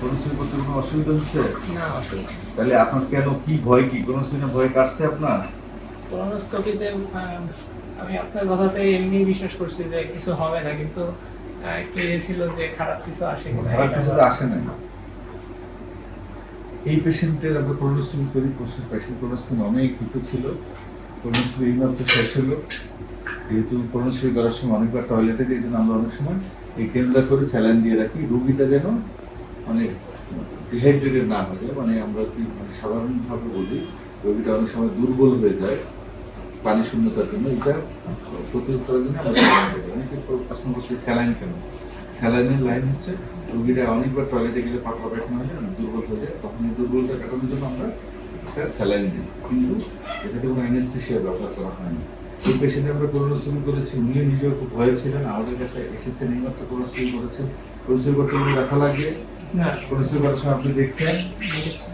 কোনোসিল করতে কোনো অসুবিধা হচ্ছে? তাহলে আপনার কেন কি ভয় কি? ভয় কাটছে আপনার? কোলোনোস্কোপিতে আমি আপনার কথাতে এমনি বিশ্বাস করছি যে কিছু হবে না কিন্তু একটু ছিল যে খারাপ কিছু আসে খারাপ কিছু আসে নাই। এই পেশেন্টের আমরা কোলোনোসিমি করি পেশেন্ট কোলোনোসিমি অনেক ছিল। কোলোনোসিমি এই মাত্র শেষ হলো। যেহেতু করার সময় অনেকবার টয়লেটে আমরা অনেক সময় এই কেন্দ্রা করে স্যালাইন দিয়ে রাখি। রুগীটা যেন মানে ডিহাইড্রেটেড না হয়ে যায় মানে আমরা কি মানে সাধারণভাবে বলি, রোগীটা অনেক সময় দুর্বল হয়ে যায় পানি শূন্যতার জন্য। এটা প্রতিরোধ করার জন্য অনেকে প্রশ্ন করছে স্যালাইন কেন? স্যালাইনের লাইন হচ্ছে, রোগীরা অনেকবার টয়লেটে গেলে পাতলা পায়খানা হয়ে দুর্বল হয়ে যায়। তখন দুর্বলতা কাটানোর জন্য আমরা একটা স্যালাইন দিই। কিন্তু এটাতে কোনো অ্যানেস্থেশিয়া ব্যবহার করা হয়নি এই পেশেন্টে আমরা করোনোসিমি করেছি উনিও নিজেও খুব ভয়ে ছিলেন আমাদের কাছে এসেছেন এইমাত্র করোনোসিমি করেছেন। করোনোসিমি করতে গেলে ব্যথা লাগে? না। করোনোসিমি করার সময় আপনি দেখছেন? দেখেছি।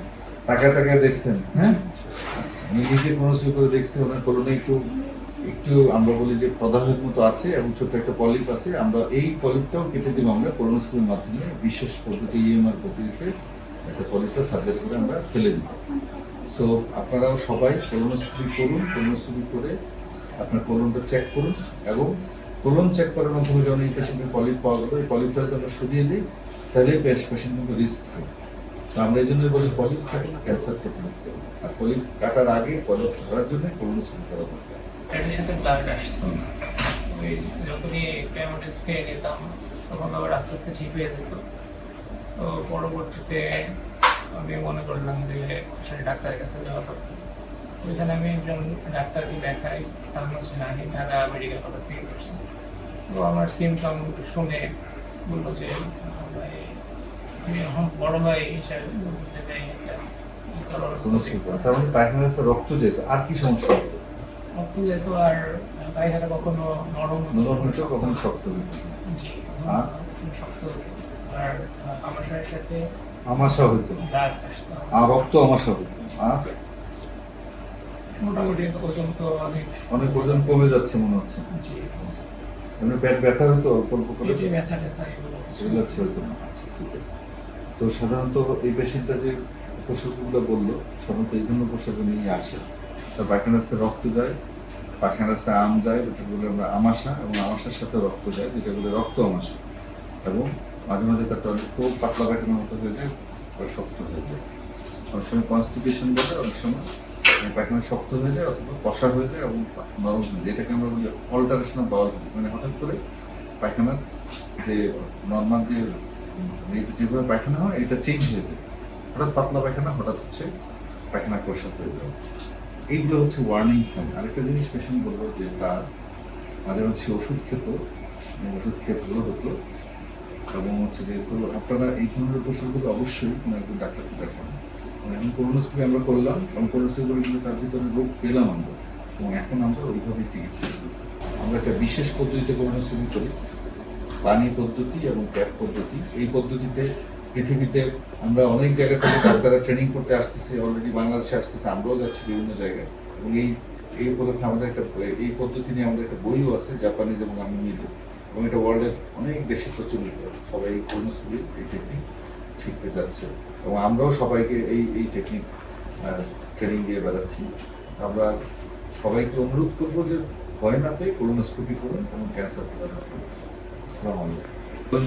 টাকা টাকা দেখছেন হ্যাঁ? আচ্ছা, আমি নিজে কোনোসিমি করে দেখছি ওনার করোনা একটু একটু আমরা বলি যে প্রদাহের মতো আছে এবং ছোট্ট একটা পলিপ আছে। আমরা এই পলিপটাও কেটে দিব আমরা কোলোনোস্কোপির মাধ্যমে। বিশেষ পদ্ধতি ইএমআর পদ্ধতিতে একটা পলিপটা সার্জারি করে আমরা ফেলে দিব। সো আপনারাও সবাই কোলোনোস্কোপি করুন কোলোনোস্কোপি করে আপনার কোলনটা চেক করুন এবং কোলন চেক করার মাধ্যমে যখন এই পেশেন্টের পলিপ পাওয়া গেলো এই পলিপটা যদি আমরা সরিয়ে দিই তাহলে পেশেন্ট কিন্তু রিস্ক ফ্রি তো আমরা এই জন্যই বলি পলিপ থাকে না ক্যান্সার প্রতিরোধ করুন। আর পলিপ কাটার আগে পলিপ ধরার জন্য কোলোনোস্কোপি করা দরকার। এটার সাথে ব্লাড আসতো ওই যখনই নিতাম তখন আবার আস্তে আস্তে ঠিক হয়ে যেত। তো পরবর্তীতে আমি মনে করলাম যে আসলে ডাক্তারের কাছে যাওয়া দরকার। ওইখানে আমি একজন ডাক্তারকে দেখাই তার হচ্ছে নানি ঢাকা মেডিকেল কলেজ থেকে করছি তো আমার সিমটম শুনে বলল যে এখন বড় ভাই হিসাবে মানে রক্ত যেত আর কি সমস্যা? রক্ত যেত আর পায়খানা কখনো নরম নরম হতো কখনো শক্ত জি শক্ত আর আমার সাথে আমাশা হতো আর রক্ত আমাশা হতো আর? মোটামুটি ওজন তো অনেক অনেক ওজন কমে যাচ্ছে মনে হচ্ছে। জি। এমনি পেট ব্যথা হতো অল্প অল্প করে পেটে ব্যথা ট্যাথা এগুলো কিছু এগুলো আচ্ছা ঠিক আছে। তো সাধারণত এই পেশেন্টটা যে উপসর্গগুলো বলল সাধারণত এই ধরনের উপসর্গ নিয়ে আসে। তার পায়খানা রাস্তায় রক্ত যায় পায়খানা রাস্তায় আম যায় যেটা বলে আমরা আমাশা এবং আমাশার সাথে রক্ত যায় যেটা বলে রক্ত আমাশা। এবং মাঝে মাঝে তার টয়লেট খুব পাতলা পায়খানার মতো হয়ে যায় শক্ত হয়ে যায়। অনেক সময় কনস্টিপেশন বলে অনেক সময় পায়খানা শক্ত হয়ে যায় অথবা কষা হয়ে যায় এবং নরম হয়ে যায়। এটাকে আমরা বলি অল্টারেশন অফ বাউল মানে হঠাৎ করে পায়খানার যে নর্মাল যে যেভাবে পায়খানা হয়, এটা চেঞ্জ হয়ে যায়। হঠাৎ পাতলা পায়খানা, হঠাৎ হচ্ছে পায়খানা কষা হয়ে যাবে এইগুলো হচ্ছে ওয়ার্নিং সাইন আরেকটা জিনিস পেশেন্ট বলব যে তার মাঝে সে ওষুধ খেত ওষুধ খেয়ে ভালো হতো। এবং হচ্ছে যেহেতু আপনারা এই ধরনের উপসর্গগুলো অবশ্যই কোনো একজন ডাক্তারকে দেখান। মানে আমি করোনোস্কোপি আমরা করলাম, এবং করোনোস্কোপি করে কিন্তু তার ভিতরে রোগ পেলাম আমরা। এবং এখন আমরা ওইভাবেই চিকিৎসা করি। আমরা একটা বিশেষ পদ্ধতিতে করি পানি পদ্ধতি এবং ক্যাপ পদ্ধতি। এই পদ্ধতিতে পৃথিবীতে আমরা অনেক জায়গা থেকে ডাক্তাররা ট্রেনিং করতে আসতেছে অলরেডি বাংলাদেশে আসতেছে, আমরাও যাচ্ছি বিভিন্ন জায়গায়। এবং এই এই উপলক্ষে আমাদের একটা, এই পদ্ধতি নিয়ে আমাদের একটা বইও আছে, জাপানিজ এবং আমি এবং এটা ওয়ার্ল্ডের অনেক দেশে প্রচলিত। সবাই এই কোলোনোস্কোপি এই টেকনিক শিখতে চাচ্ছে। এবং আমরাও সবাইকে এই এই টেকনিক ট্রেনিং দিয়ে বেড়াচ্ছি। আমরা সবাইকে অনুরোধ করব যে ভয় না পেয়ে কোলোনোস্কোপি করুন এবং ক্যান্সার আসসালামু আলাইকুম।